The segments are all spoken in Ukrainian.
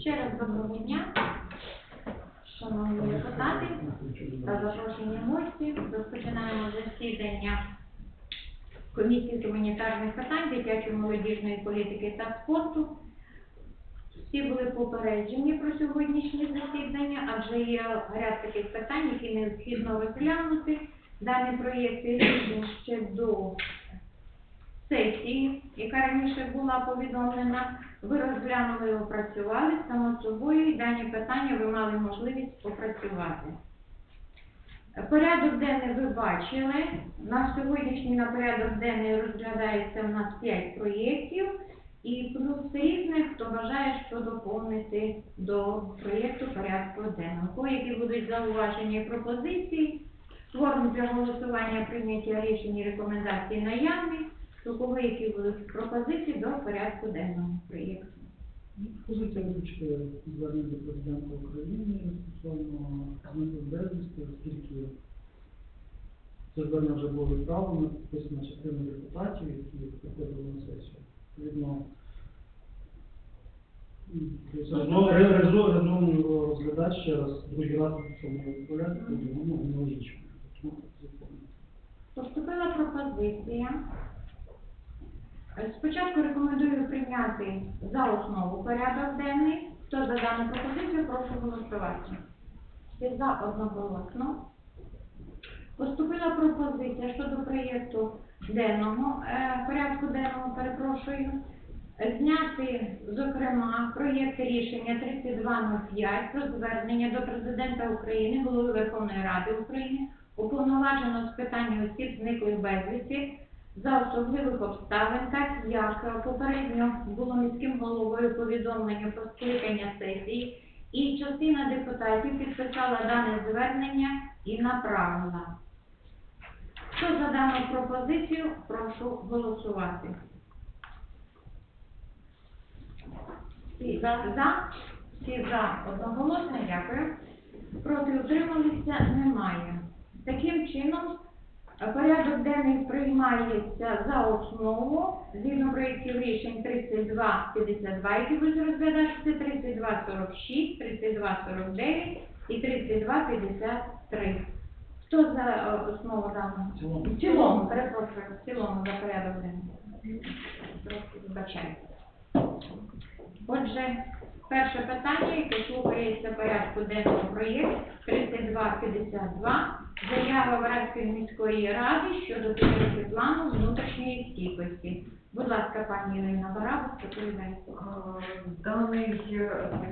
Ще раз доброго дня, шановні депутати та запрошені гості. Розпочинаємо засідання комісії гуманітарних питань, дитячої молодіжної політики та спорту. Всі були попереджені про сьогоднішнє засідання, адже є ряд таких питань, які необхідно розглянути. Даний проєкт рішень ще до сесії, яка раніше була повідомлена. Ви розглянули і опрацювали само собою, і дані питання ви мали можливість опрацювати. Порядок денний ви бачили. На сьогоднішній на порядок денний розглядається в нас 5 проєктів і плюс різних, хто бажає, що доповнити до проєкту порядку денного. Кого які будуть зауваження і пропозиції, форм для голосування прийняття рішень і рекомендацій наявні, у кого які будуть пропозиції до порядку денного проєкту. Позиція вибачте звернення до президента України стосовно зникли безвісти, оскільки це звернення вже було відправлено, підписано частиною депутатів, які приходили на сесію. Відповідно, м, знову ре- резо- резонно його розглядати ще раз, другий раз в цьому відправляти, ну, позиція. Поступила пропозиція. Спочатку рекомендую прийняти за основу порядок денний. Хто за дану пропозицію, прошу голосувати. Всі за одноголосно. Поступила пропозиція щодо проєкту денного, е, порядку денного, перепрошую, зняти, зокрема, проєкт рішення 3205 про звернення до Президента України, Голови Верховної Ради України, уповноваженого з питань осіб зниклих безвісті за особливих обставин, так як попередньо було міським головою повідомлення про скликання сесії, і частина депутатів підписала дане звернення і направила. Хто за дану пропозицію, прошу голосувати. Всі за, за, всі за одноголосно, дякую. Проти утрималися немає. Таким чином, порядок денний приймається за основу, згідно проєктів рішень 3252, які будуть розглядатися, 3246, 3249 і 3253. Хто за е, основу даного? В цілому. В цілому, перепрошую, в цілому за порядок денний. Трошки вибачайте. Отже, перше питання, яке слухається порядку денного проєкту 3252, заява Варадської міської ради щодо підтримки плану внутрішньої стійкості. Будь ласка, пані Ірина Барабас. Е, Даний,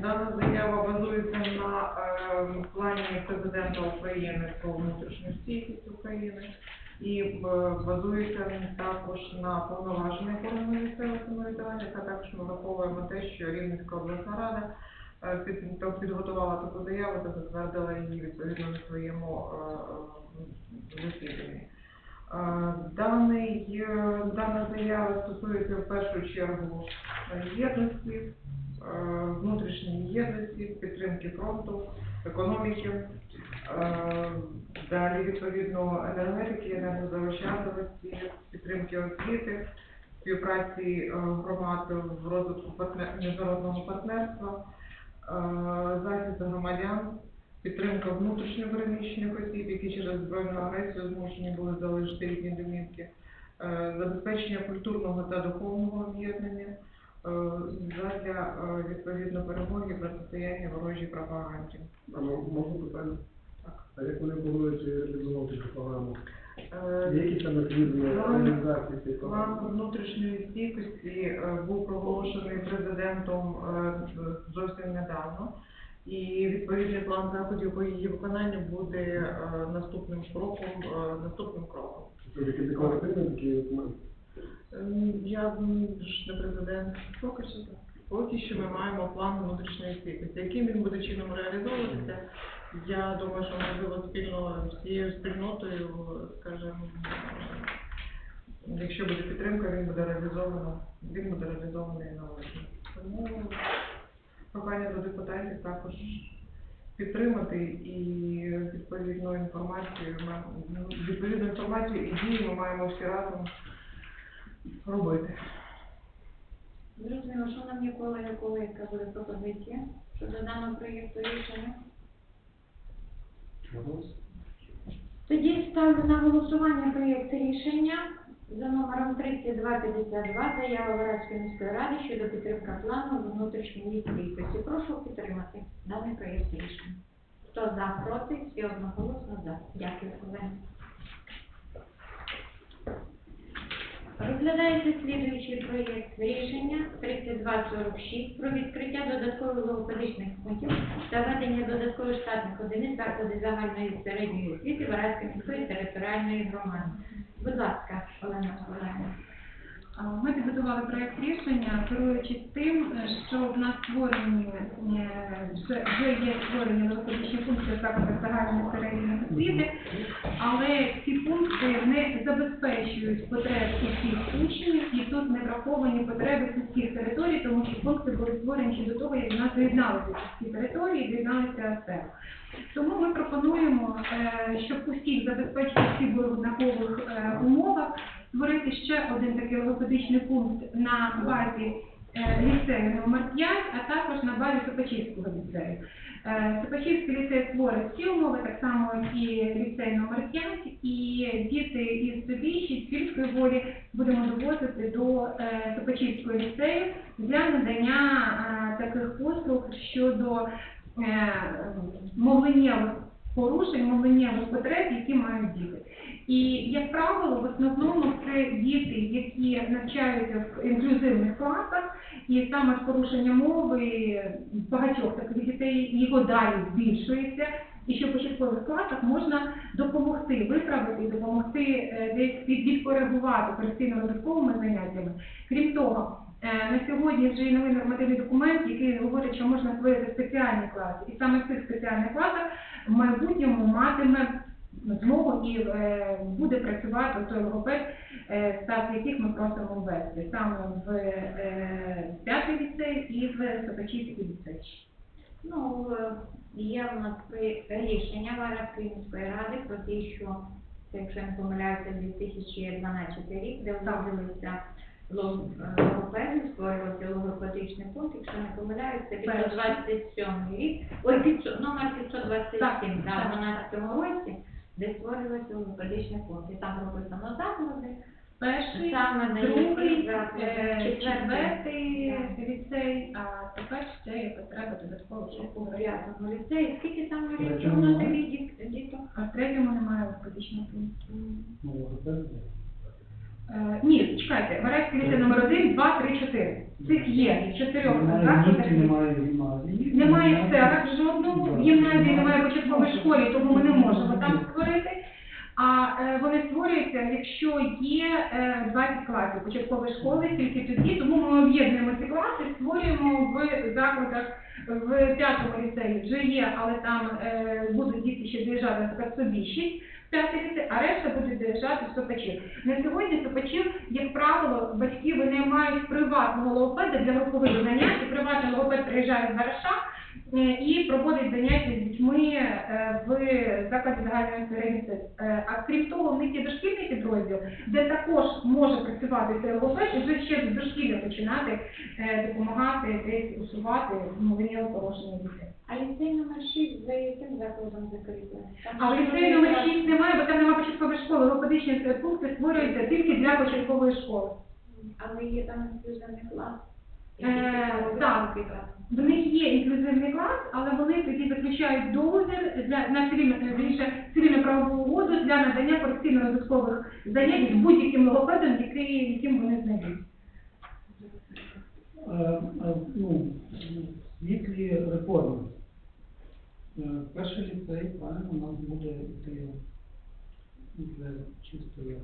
дана заява базується на е, плані президента України про внутрішню стійкість України і е, базується також на повноваження органу місцевого самоврядування, та також ми враховуємо те, що Рівненська обласна рада е, підготувала таку заяву та затвердила її відповідно на своєму е, засіданні. Даний, дана заява стосується в першу чергу єдності, внутрішньої єдності, підтримки фронту, економіки, далі відповідно енергетики, енергозаощадливості, підтримки освіти, співпраці е, громад в розвитку міжнародного партнерства, е, захист громадян, підтримка внутрішньо переміщених осіб, які через збройну агресію змушені були залишити рідні домівки, е, забезпечення культурного та духовного об'єднання задля відповідно перемоги протистояння ворожій пропаганді. Можна питання? А як вони планують реалізовувати цю програму? Які там План- реалізації цієї План внутрішньої стійкості е, був проголошений президентом е, зовсім недавно. І відповідний план заходів по її виконанню буде е, наступним кроком, наступним кроком. Це такі декларативні такі документи? Я ж не президент. Поки що так. Поки що ми маємо план внутрішньої стійкості. Яким він буде чином реалізовуватися, я думаю, що можливо спільно з цією спільнотою, скажімо, якщо буде підтримка, він буде реалізовано, він буде реалізований належно. Тому прохання до депутатів також підтримати і відповідну інформацію, ну, відповідну інформацію і дії ми маємо всі разом робити. Зрозуміло, що нам є колеги, коли яка буде пропозиція щодо даного проєкту рішення. Тоді ставлю на голосування проєкт рішення за номером 3252 заява Варадської міської ради щодо підтримки плану внутрішньої кількості. Прошу підтримати даний проєкт рішення. Хто за, проти, всі одноголосно за. Дякую, колеги. Розглядається слідуючий проєкт рішення 3246 про відкриття додаткових логопедичних пунктів та ведення додаткових штатних одиниць закладів загальної середньої освіти Варадської міської територіальної громади. Будь ласка, Олена Миколаївна. Ми підготували проект рішення, керуючись тим, е, що в нас створені е, вже, є створені логопедичні функції в закладах загальної середньої освіти, але ці пункти не забезпечують потреб усіх учнів і тут не враховані потреби сільських територій, тому що пункти були створені ще до того, як в нас доєдналися сільські території, доєдналися АСЕ. Тому ми пропонуємо, е, щоб усіх забезпечити всі в однакових умовах, створити ще один такий логопедичний пункт на базі е, ліцею номер 5, а також на базі Сопачівського ліцею. Е, Сопачівський ліцей створить всі умови, так само як і ліцей номер 5, і діти із Собіші, з сільської волі будемо довозити до е, Сопачівського ліцею для надання таких послуг щодо е, мовленнєвих порушень, мовленнєвих потреб, які мають діти. І, як правило, в основному це діти, які навчаються в інклюзивних класах, і саме з порушенням мови багатьох таких дітей його далі збільшується. І що в початкових класах можна допомогти виправити, допомогти е, десь від- відкоригувати корекційно-розвитковими заняттями. Крім того, е, на сьогодні вже є новий нормативний документ, який говорить, що можна створити спеціальні класи. І саме в цих спеціальних класах в майбутньому матиме змогу і е, буде працювати той логопед, е, став яких ми просимо ввести саме в е, п'ятий ліцей і в Сопачівський ліцей. Ну, е, є в нас рішення Варадської міської ради про те, що, якщо не помиляюся, 2012 рік, де вводилися лог- е, створювався логопедичний пункт, якщо не помиляюся, 527 рік, ой, номер 527, Так, да, так. в 12 році, де створювався логопедичний пункт. І там прописано заклади, Перший, Саме на другий, е, Четвертий. ліцей, а тепер ще є потреба додатково у у. Скільки там Третьому орієнтовно немає? діток? А в третьому немає логопедичного пункту. Е, ні, чекайте, Варецький ліцей номер 1, 2, 3, 4. Цих є, в чотирьох Немає закладах. місць, немає гімназії. Немає в селах жодного, в гімназії немає початкової школі, тому ми не можемо там створити. А е, вони створюються, якщо є е, 20 класів початкової школи, тільки тоді, тому ми об'єднуємо ці класи, створюємо в закладах в п'ятому ліцеї вже є, але там е, будуть діти ще доїжджати, наприклад, собі 6 ліцей, а решта будуть доїжджати в Сопачів. На сьогодні Сопачів, як правило, батьки вони мають приватного логопеда для групових занять, і приватний логопед приїжджає з Вараша е, і проводить заняття з дітьми е, в закладі загальної середньої. А крім того, в них є дошкільний підрозділ, де також може працювати цей логопед, і вже ще з дошкілля починати е, допомагати десь усувати мовленнєве порушення дітей. А ліцей номер 6 за яким закладом закріплений? А в ліцеї номер 6 немає, бо там немає початкової школи. Логопедичні пункти створюються тільки для початкової школи. Але є там інклюзивний клас. Е, так. В них є інклюзивний клас, але вони тоді заключають договір для на цивільну е, правову угоду для надання корекційно-розвиткових занять з будь-яким логопедом, який, яким вони знайдуть. Е, ну, світлі реформи. Е, Перший ліцей, правильно, у нас буде йти для чистої.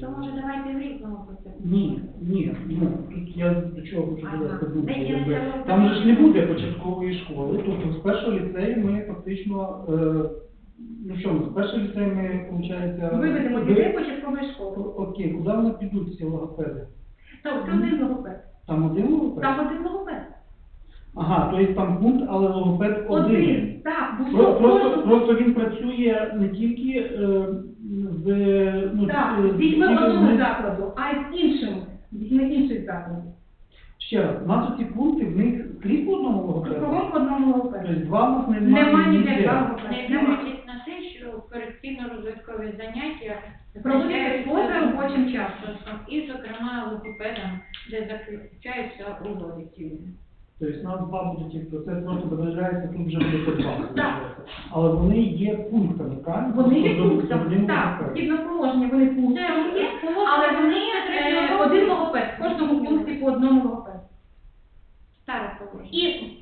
То може давайте в різному про це. Ні, ні, ну тут я до чого хочу довести думку. Якби. Там же ж не буде початкової школи, тобто з першого ліцею ми фактично, е, ну що, ми з першого ліцею ми, виходить... Виведемо дітей початкової школи. Окей, куди вони підуть ці логопеди? Це один логопед. Там один логопед? Там один логопед. Ага, то є там пункт, але логопед один. Один. Так, бо Про- в Просто, кожному- просто він працює не тільки е, з, ну, Так, е, з дітьми одного з- закладу, а займаються іншим, дітьми інших закладів. Ще раз, у нас ці пункти, в них скрізь по одному логопеду? Кругом по одному логопеду. Тобто два в нас немає. Немає ніде ніде. два Не логопеди. Дивлячись на те, що корекційно-розвиткові заняття Проводяться поза робочим часом. часом, і, зокрема, логопедом, де заключаються угоди цивільні. Тобто у нас два будуть, тобто це просто додається, тут вже буде по два. Так. Але вони є пунктами, правильно? Вони є Тобто, пунктами, один так, логопед. згідно положення вони пунктами є, але вони е, один логопед, в кожному пункті по одному логопеду. Старе положення. І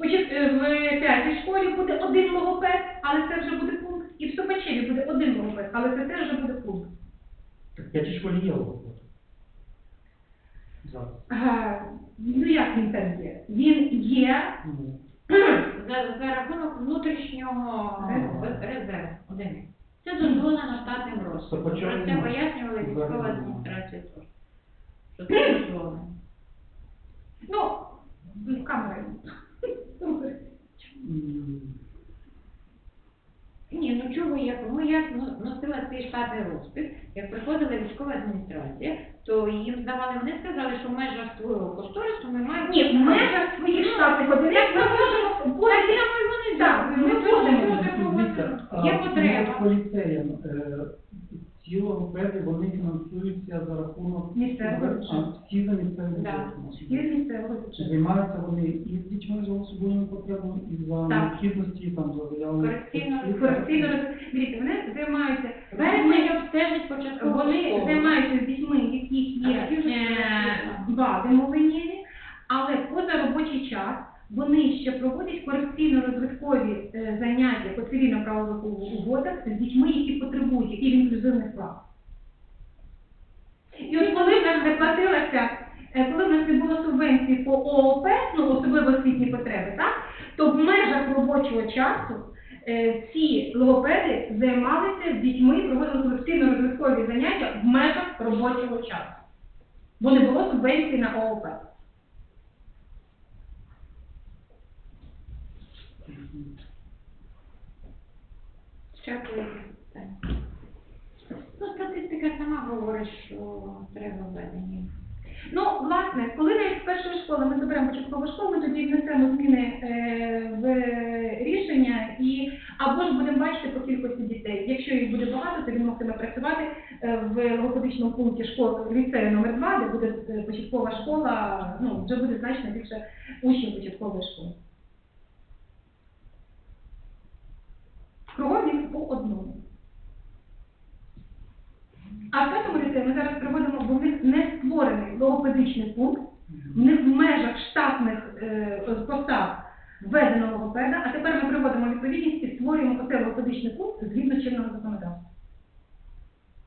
почат- е, в п'ятій школі буде один логопед, але це вже буде пункт. І в Сопачеві буде один логопед, але це теж вже буде пункт. Так, в п'ятій школі є логопед. Зараз. Е, Ну як він там є? Він є. За, за рахунок внутрішнього Резерву. Одиниць. Це дозволено штатним розписом. Про це пояснювала військова адміністрація теж. Що це дозволено. Ну, ну, камера. Ні, ну чого я, ну я ну, носила цей штатний розпис, як приходила військова адміністрація, то їм здавали, вони сказали, що в межах свого кошторису ми маємо... Ні, в межах своїх штатних одиниць ми можемо. Так, ми вводимо. Є потреба. Ці логопеди, вони фінансуються за рахунок... Місцевого бюджету. всі за місцевим Да. бюджетом. Є місцевого Чи бюджету. займаються вони і з дітьми з особливими потребами, і за необхідності, там, за заявами? Корекційно- Корекційно роз- дивіться, вони займаються Верхній обстежить початкову Вони займаються з дітьми, в яких є е, вади мовленнєві, але поза робочий час вони ще проводять корекційно-розвиткові е, заняття по цивільно-правових угодах з дітьми, які потребують, які в інклюзивних класах. І от коли в нас не платилася, е, коли в нас не було субвенції по ООП, ну особливо освітні потреби, так, то в межах робочого часу е, ці логопеди займалися з дітьми, проводили корекційно-розвиткові заняття в межах робочого часу. Бо не було субвенції на ООП. Ну, статистика сама говорить, що треба введення. Ну, власне, коли навіть з першої школи ми заберемо початкову школу, ми тоді внесемо зміни е, в рішення і або ж будемо бачити по кількості дітей. Якщо їх буде багато, то він могтиме працювати е, в логопедичному пункті школи ліцею номер 2 де буде е, початкова школа, ну вже буде значно більше учнів початкової школи. Кругом їх по одному. А в п'ятому ліцеї ми зараз проводимо, бо в них не створений логопедичний пункт, в них в межах штатних е, посад введено логопеда, а тепер ми приводимо відповідність і створюємо оцей логопедичний пункт згідно чинного законодавства.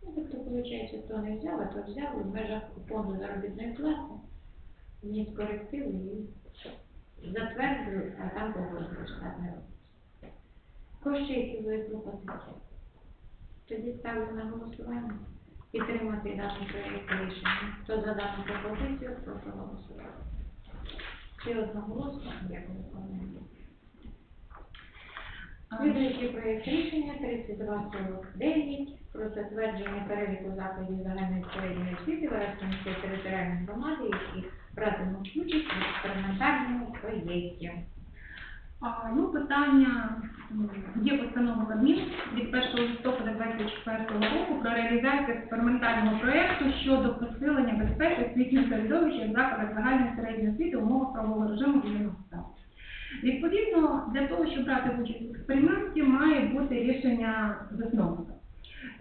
Ну, тобто, виходить, хто не взяв, а то взяв в межах фонду заробітної плати, вніс корективи і затвердили, а там погодили розпис. Кошти, які були пропозиції. Тоді ставлю на голосування підтримати даний проєкт рішення. Хто за дану пропозицію, прошу голосувати. Всі одноголосно, дякую, пане. Слідуючий проєкт рішення 3249 про затвердження переліку закладів загальної середньої освіти Вараської міської територіальної громади, які братимуть участь в експериментальному проєкті. Ну, питання, є постанова Кабміну від 1 листопада 2024 року про реалізацію експериментального проєкту щодо посилення безпеки освітнього середовища в закладах загальної середньої освіти в умовах правового режиму воєнного стану. Відповідно, для того, щоб брати участь в експерименті, має бути рішення засновника.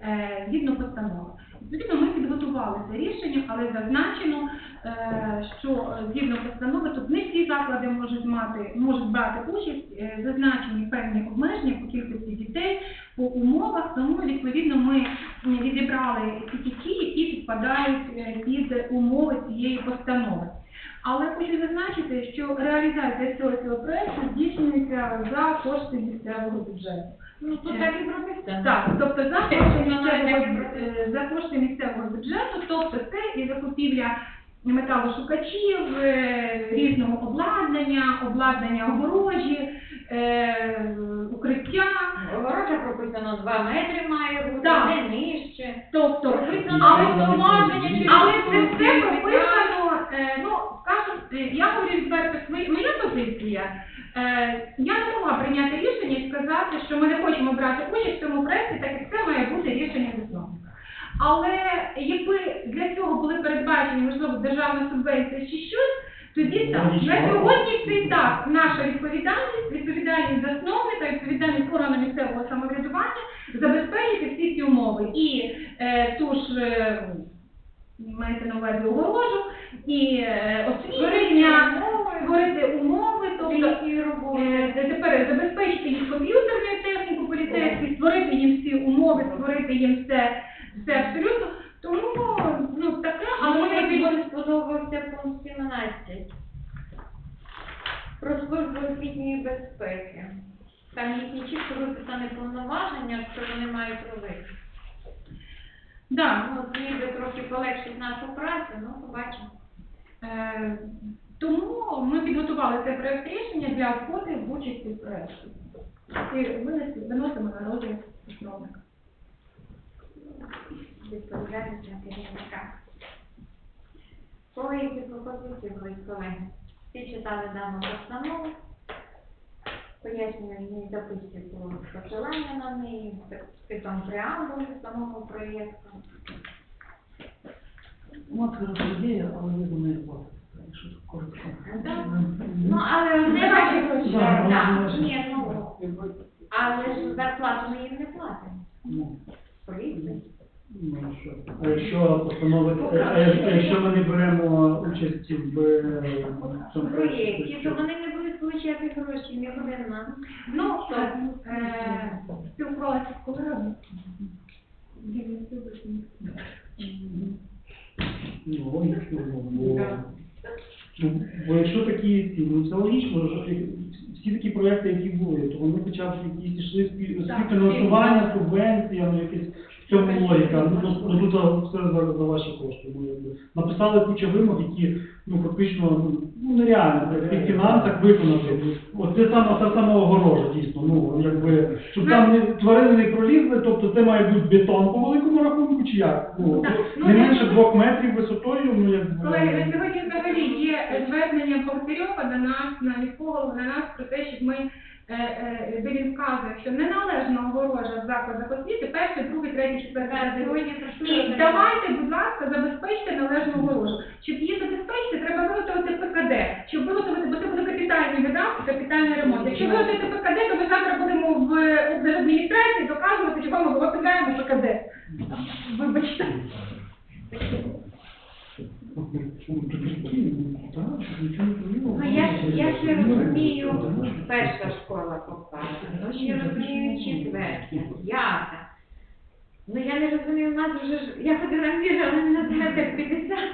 Е, Згідно постанови. Відповідно, ми підготували це рішення, але зазначено, е, що е, згідно постанови тут не всі заклади можуть мати, можуть брати участь, е, зазначені певні обмеження по кількості дітей, по умовах, тому відповідно ми відібрали тільки ті, які підпадають під умови цієї постанови. Але хочу зазначити, що реалізація цього цього проекту здійснюється за кошти місцевого бюджету. Ну, тут так і прописано. Так, тобто за кошти місцевого, е, за кошти місцевого бюджету, тобто це і закупівля металошукачів, е, різного обладнання, обладнання огорожі, е, укриття. Огорожа прописано 2 метри має бути, Так. не нижче. Тобто, Прописано але повноваження через але це все прописано, е, ну, скажімо, е, я говорю відверто, свої- моя позиція. Е, я не могла прийняти рішення і сказати, що ми не хочемо брати участь в цьому проєкті, так як це має бути рішення засновника. Але якби для цього були передбачені, можливо, державна субвенція чи щось, тоді так. На сьогодні це і так наша відповідальність, відповідальність засновника, відповідальність органу місцевого самоврядування забезпечити всі ці умови. І е, ту ж е, мається на увазі огорожу, і е, освітлення, створити умови, тобто роботи. Е, Тепер забезпечити їх комп'ютерною техніку поліцейську, створити їм всі умови, створити їм все, все абсолютно. Тому ну таке, Але ми мені не не сподобався пункт 17. Про службу освітньої безпеки. Там їхні чітко виписані повноваження, що вони мають робити. Да, Ну, ніби трохи полегшить нашу працю, ну, побачимо. е, тому ми підготували цей проект рішення для входу в участі в проєкті. І винести виносимо на розгляд засновника. Відповідальність на керівника. Кого які пропозиції були, колеги? Всі читали дану постанову. Пояснюю, записці було посилання на неї, спитом преамбули самого проєкту. Мати розповідає, але. Ну, але не бачу, що так, ні, ну, але ж зарплату ми їм не платимо. Ну, ну. А якщо постанови, а якщо- ми не беремо участі в е, цьому В проєкті, то вони не получати гроші, не буде нас. Ну, е, спілкувалася з колегами. Ну, логічно, бо, бо якщо такі ці, ну це логічно, що всі такі проекти, які були, то вони хоча б якісь йшли співфінансування, субвенція, ну якесь в цьому логіка. Ну, ну, тут все за, за ваші кошти. Ну. Написали кучу вимог, які ну фактично ну, ну нереально в цих фінансах виконати. Оце саме та сама огорожа, дійсно. Ну якби щоб там не тварини не пролізли, тобто це має бути бетон по великому рахунку, чи як? Ну, не менше двох метрів висотою, ну якби. Колеги, на сьогодні взагалі є звернення Богатирьова до нас, на голову, на нас про те, щоб ми, е, е, він вказує, що неналежна огорожа в закладах освіти, перший, другий, третій, четвертий, Так, п'ятий. сьогодні прошу І давайте, будь ласка, забезпечте належну огорожу. Щоб її забезпечити, треба виготовити ПКД. Щоб виготовити, бо це буде капітальний видаток, капітальний ремонт. Якщо виготовити ПКД, то ми завтра будемо в облдержадміністрації доказувати, чого ми виготовляємо ПКД. Вибачте. Ну, я ж, я ще розумію, перша школа попала, ну, ще розумію четверта, п'ята. Ну, я не розумію, у нас вже ж, я ходила міряла на метр п'ятдесят,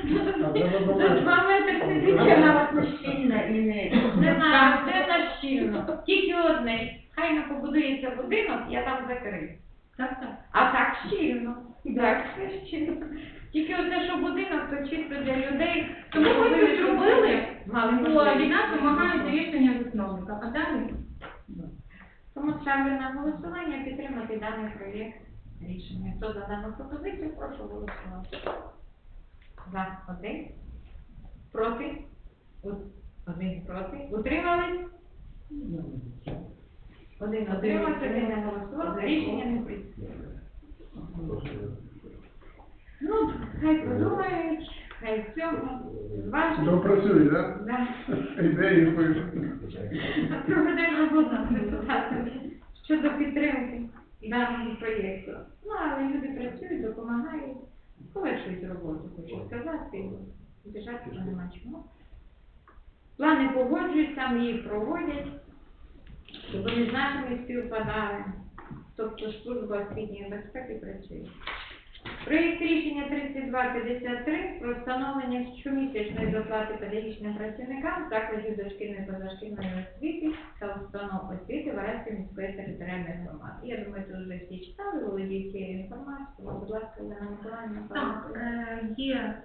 за два метри сидить. Вона вас не щільна і не... Не знаю, це на щільно. Тільки одне, хай не побудується будинок, я там закрию. Так, так. А так щільно. Так, все щільно. Тільки оце, що будинок, то чисто для людей. Тому ми це зробили, бо від нас вимагають рішення засновника. А далі? Тому ставлю на голосування підтримати даний проєкт рішення. Хто за дану пропозицію, прошу голосувати. За один. Проти? Один проти. Утримались? Один утримався, один не голосував. Рішення не прийнято. Ну, хай подумають, хай в цьому зважать. Допрацюють, так? Да. Ідеї. Проведемо роботу з депутатами щодо підтримки даного проєкту. Ну, але люди працюють, допомагають, полегшують роботу, хочу сказати. Біжати нема чому. Плани погоджують, там їх проводять, щоб вони з нашими співпадали. Тобто служба освітньої безпеки працює. Проєкт рішення 3253 про встановлення щомісячної доплати педагогічним працівникам закладів дошкільної позашкільної освіти та установ освіти Вараської міської територіальної громади. Я думаю, це вже всі читали, володіють цією інформацією. Будь ласка, Олена Миколаївна. Так, е, є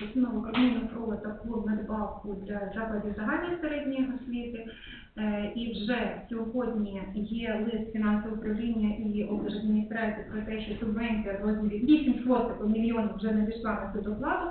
постанову Кабміну про таку надбавку для закладів загальної середньої освіти. Е, І вже сьогодні є лист фінансового управління і облдержадміністрації про те, що субвенція в розмірі 8 шостих мільйонів вже надійшла на цю доплату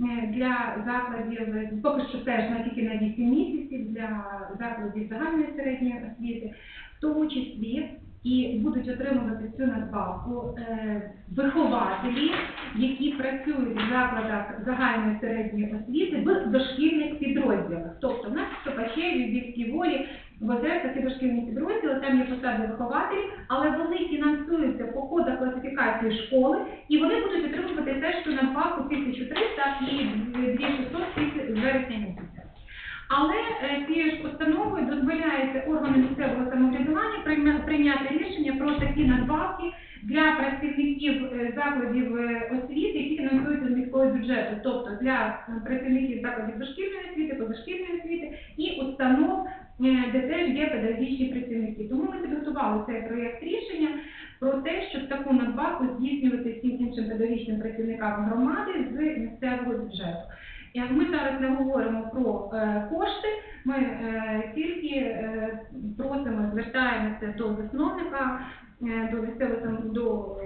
е, для закладів, поки що теж на тільки на 8 місяців для закладів загальної середньої освіти, в тому числі і будуть отримувати цю надбавку е, вихователі, які працюють в закладах загальної середньої освіти в дошкільних підрозділах. Тобто в нас в Сопачеві, в Бівській волі, в Озерцях дошкільні підрозділи, там є посади вихователів, але вони фінансуються по кодах класифікації школи, і вони будуть отримувати теж ту надбавку 1300 і 2600 з вересня місяця. Але е, цією ж постановою дозволяється органам місцевого самоврядування прийняти рішення про такі надбавки для працівників е, закладів е, освіти, які фінансуються з міського бюджету, тобто для працівників закладів дошкільної освіти, позашкільної освіти і установ, де теж є педагогічні працівники. Тому ми підготували цей проєкт рішення про те, щоб таку надбавку здійснювати всім іншим педагогічним працівникам громади з місцевого бюджету. Е, Ми зараз не говоримо про е, кошти, ми е, тільки е, просимо, звертаємося до засновника, е, до місцевого до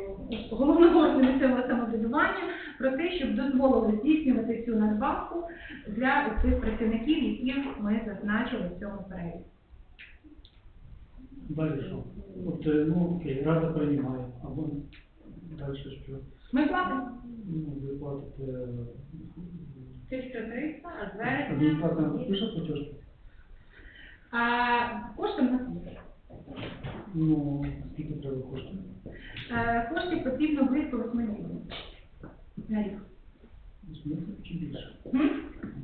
головного органу місцевого самоврядування про те, щоб дозволили здійснювати цю надбавку для цих працівників, яких ми зазначили в цьому переліку. Далі що? От, ну, окей, рада приймає, або далі що? Ми платимо Ну, ви платите... 1300, а з вересня Адміністрація напише платіж? а, кошти в нас є. Ну, скільки треба коштів? Е, Коштів потрібно близько 8 мільйонів на рік. 80 чи більше? М?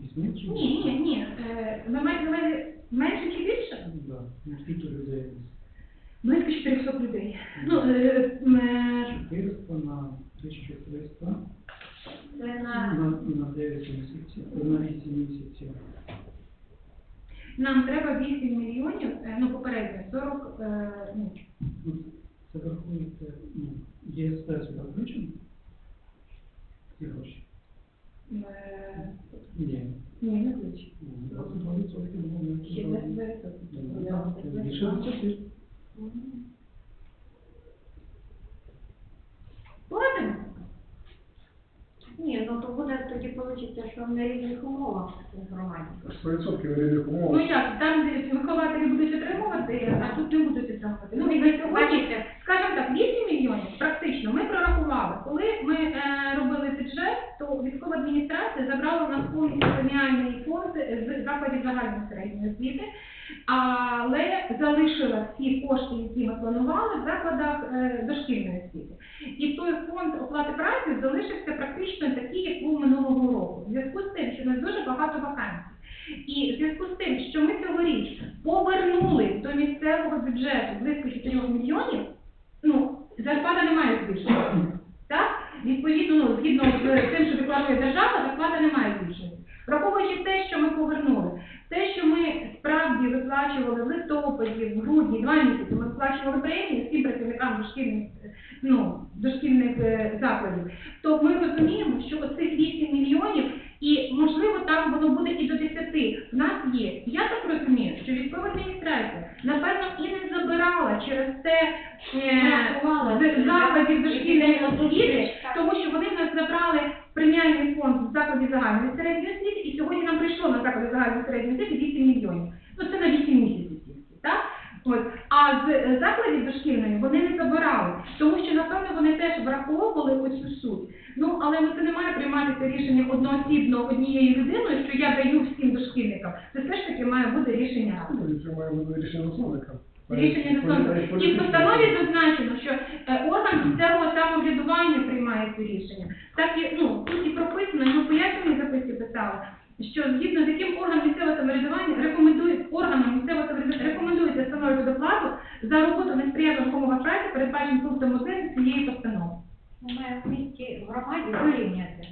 80 чи більше? Ні, ні, ні. Е, Ви маєте на увазі менше чи більше? Да. Ну, скільки людей? Близько 400 людей. Ну, е, м, е, 400 на 1300 Це на, на на 9 місяців, на 8 місяців. нам треба 8 мільйонів, е, ну, попередньо 40, е, ну, Ну, Це врахуєте, ну, ЄСП сюди включено? Ці гроші? е, Ні. ні, не ключ. Ну, 22% було Ще не 29 Ну, так, це більше 20. платимо. Ні, ну то буде вийде, що на рівних умовах у громаді. 100% рівних Ну як, там де вихователі будуть отримувати, а тут не будуть отримувати. Ну, і на сьогодні, скажімо так, 8 мільйонів практично ми прорахували. Коли ми е, робили бюджет, то військова адміністрація забрала у нас повністю преміальний фонд з закладів загальної середньої освіти, але залишила всі кошти, які ми планували в закладах е, дошкільної освіти. І той фонд оплати праці залишився практично такий, як був минулого року. В зв'язку з тим, що в нас дуже багато вакансій. І в зв'язку з тим, що ми цьогоріч повернули до місцевого бюджету близько 4 мільйонів, ну, зарплата не має збільшення. Відповідно, ну, згідно з тим, що декларує держава, зарплата не має збільшення. Враховуючи те, що ми повернули, те, що ми справді виплачували в листопаді, в грудні, два місяці, ми сплачували премії всім працівникам дошкільних, ну, дошкільних е, закладів, то ми розуміємо, що оцих 8 мільйонів, і можливо там воно буде і до 10. В нас є. Я так розумію, що військова адміністрація, напевно, і не забирала через це е, закладів дошкільної освіти, тому що вони в нас забрали преміальний фонд з закладів загальної середньої освіти, і сьогодні нам прийшло на заклади загальної середньої освіти 8 мільйонів. Ну це на 8 місяців так? От. А з е, закладів дошкільної вони не забирали, тому що, напевно, вони теж враховували оцю суть. Ну, але це не має приймати це рішення одноосібно однією людиною, що я даю всім дошкільникам. Це все ж таки має бути рішення ради. Ну, Це має бути рішення засновника. Рішення засновника. І в постанові зазначено, що е, орган місцевого самоврядування приймає це рішення. Так і ну тут і прописано, і ми пояснюємо записі писали, що згідно з яким орган місцевого самоврядування рекомендує органам місцевого самоврядування рекомендується встановити доплату за роботу на сприятливих умовах праці, передбаченим пунктом 1 цієї постанови. маємо в місті в громаді вирівняти.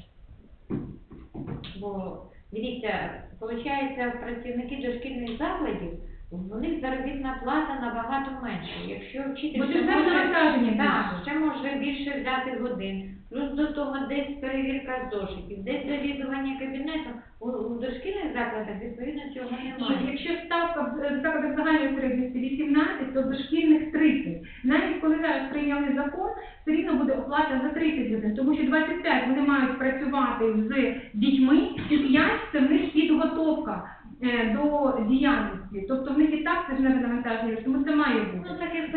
Бо, дивіться, виходить, працівники дошкільних закладів у них заробітна плата набагато менша. Якщо вчитель ще може, так, більше. ще може більше взяти годин, плюс до того десь перевірка зошитів, десь завідування кабінетом, у, у дошкільних закладах відповідно цього І немає. якщо ставка е, загальної середності 18, то в дошкільних 30. Навіть коли зараз прийняли закон, все рівно буде оплата за 30 годин, тому що 25 вони мають працювати з дітьми, і 5 це в них підготовка до діяльності. Тобто в них і так це ж не навантаження, тому це має бути.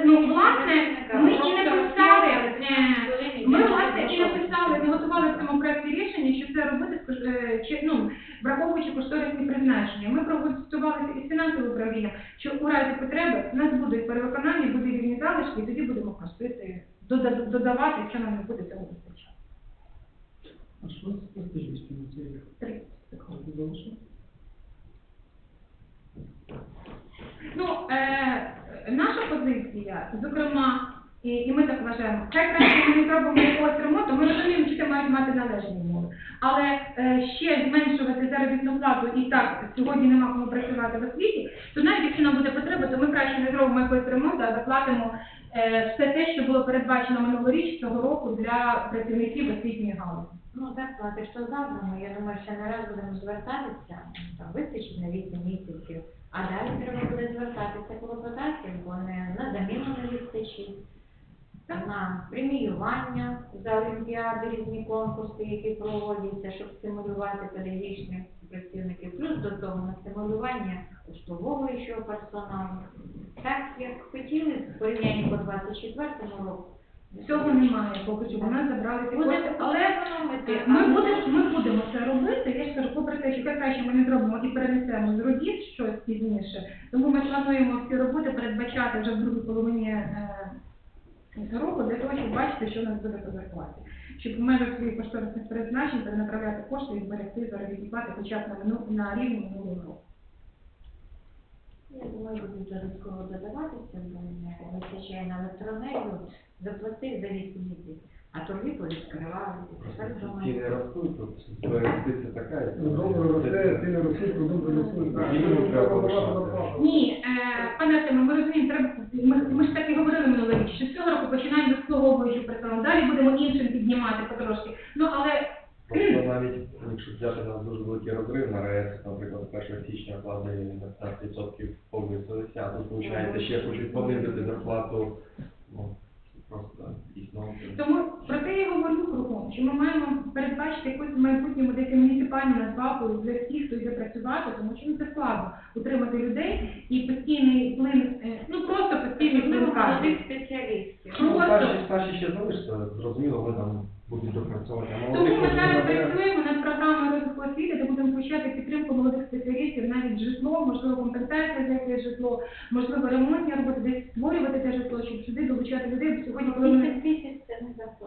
Ну, Ну, власне, ми і не писали, е, ми власне і не писали, не готували в цьому проекті рішення, що це робити е, чи, ну, враховуючи кошторисні призначення. Ми проконсультувалися із фінансовим управлінням, що у разі потреби в нас будуть перевиконання, буде рівні залишки, і тоді будемо просити дода- додавати, якщо нам не буде цього вистачати. А що з платежістю на цей рік? 30 Ти залишив? Ну, е, наша позиція, зокрема, і, і ми так вважаємо, хай краще ми не зробимо якогось ремонту, ми розуміємо, що це мають мати належні умови. Але е, ще зменшувати заробітну плату і так сьогодні нема кому працювати в освіті, то навіть якщо нам буде потреба, то ми краще не зробимо якогось ремонту, а заплатимо все те, що було передбачено минулоріч цього року для працівників освітньої галузі. Ну, зарплати, що завтра, я думаю, ще не раз будемо звертатися, там вистачить на 8 місяців, а далі треба буде звертатися клопотати, бо не на заміну не вистачить, на преміювання за олімпіади, різні конкурси, які проводяться, щоб стимулювати педагогічних працівників, плюс до того на стимулювання обслуговуючого персоналу. Так, як хотіли в порівнянні по 24 року. Цього немає, поки що в нас забрали ці Буде кошти, але економити, Ми але- будемо, ми будемо це робити. Я ж кажу, попри те, що краще ми не зробимо і перенесемо з робіт щось пізніше. Тому ми плануємо всі роботи передбачати вже в другій половині е, року для того, щоб бачити, що у нас буде по зарплаті. Щоб в межах своїх кошторисних передбачень перенаправляти кошти і зберегти заробітні плати хоча б на, мину- на рівні минулого року. Думаю, будуть додатково додаватися, бо не вистачає на електроенергію, заплатив за 8 місяців, а торги повідкривали. Тепер Ціни ростуть, тут інвестиція така. і- Добре росте, ціни ростуть, продукти ростуть. Багато повишати. зарплата. Ні, е, пане Артеме, ми розуміємо, треба ми, ми ж так і говорили минулого рік, що з цього року починаємо з обслуговуючого персоналу, далі будемо іншим піднімати потрошки. Ну але Просто навіть, якщо взяти на дуже великий розрив на РЕС, наприклад, 1 січня вкладає на 15% повністю а тут, виходить, ще хочуть понизити зарплату, ну, просто дійсно. Тому про те я говорю кругом, що ми маємо передбачити якусь в майбутньому десь муніципальну надбавку для всіх, хто йде працювати, тому що ну, це складно утримати людей і постійний плин, е, ну просто постійний плин особливо спеціалістів. Ну, Просто. старші, ще залишаться, зрозуміло, ми там будемо допрацьовувати. Тому ми включати підтримку молодих спеціалістів, навіть житло, можливо, компенсація за якесь житло, можливо, ремонтні роботи, десь створювати те житло, щоб сюди долучати людей. Бо сьогодні, коли ми це.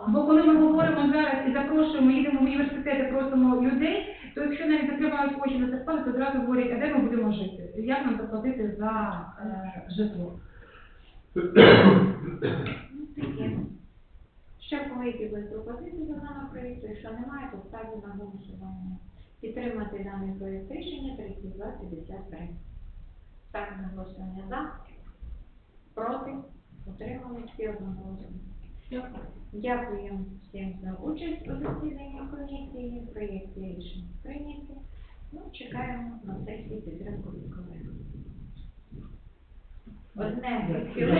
Бо коли ми говоримо зараз і запрошуємо, їдемо в університети, просимо людей, то якщо навіть закривають очі на зарплату, то одразу говорять, а де ми будемо жити? Як нам заплатити за е, житло? Ще в кого які були пропозиції до даного проєкту, якщо немає, то ставлю на голосування. Підтримати даний проєкт рішення 3253. Ставлю на голосування за, проти, утримали всі одноголосно. Дякую всім за участь у засіданні комісії, проєкти рішень прийняті. Ну, чекаємо на сесії підтримку від колег. Одне відхилення.